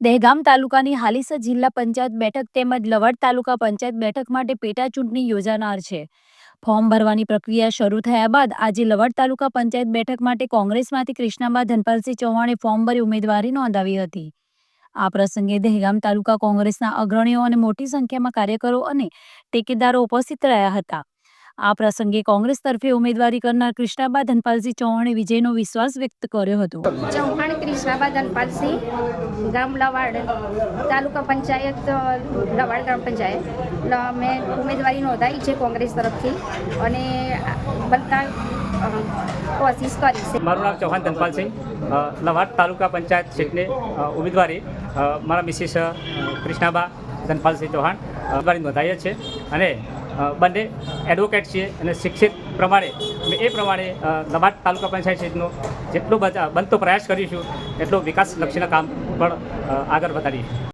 દહેગામ તાલુકાની હાલીસર જિલ્લા પંચાયત બેઠક તેમજ લવડ તાલુકા પંચાયત બેઠક માટે પેટા ચૂંટણી યોજાનાર છે. ફોર્મ ભરવાની પ્રક્રિયા શરૂ થયા બાદ આજે લવડ તાલુકા પંચાયત બેઠક માટે કોંગ્રેસમાંથી કૃષ્ણાબા ધનપાલસિંહ ચૌહાણે ફોર્મ ભરી ઉમેદવારી નોંધાવી હતી. આ પ્રસંગે દહેગામ તાલુકા કોંગ્રેસના અગ્રણીઓ અને મોટી સંખ્યામાં કાર્યકરો અને ટેકેદારો ઉપસ્થિત રહ્યા હતા. આ પ્રસંગે કોંગ્રેસ તરફે ઉમેદવારી કરનાર કૃષ્ણાબા ધનપાલસિંહ ચૌહાણે વિજયનો વિશ્વાસ વ્યક્ત કર્યો હતો. ચૌહાણ ક્રિષ્નાબા ધનપાલસિંહ ગામ લવાડ તાલુકા પંચાયત લવાડ ગ્રામ પંચાયત. મેં ઉમેદવારી નોંધાવી છે કોંગ્રેસ તરફથી અને બનતા કોશિશ કરી છે. મારું નામ ચૌહાણ ધનપાલસિંહ લવાડ તાલુકા પંચાયત સીટની ઉમેદવારી મારા મિસિસ કૃષ્ણાબા ધનપાલસિંહ ચૌહાણ ઉમેદવારી નોંધાવી છે અને બંને એડવોકેટ છીએ અને શિક્ષિત પ્રમાણે એ પ્રમાણે અ, તાલુકા પંચાયત સીટનો જેટલો બનતો પ્રયાસ કરીશું એટલો વિકાસલક્ષીના કામ પણ આગળ વધારીશું.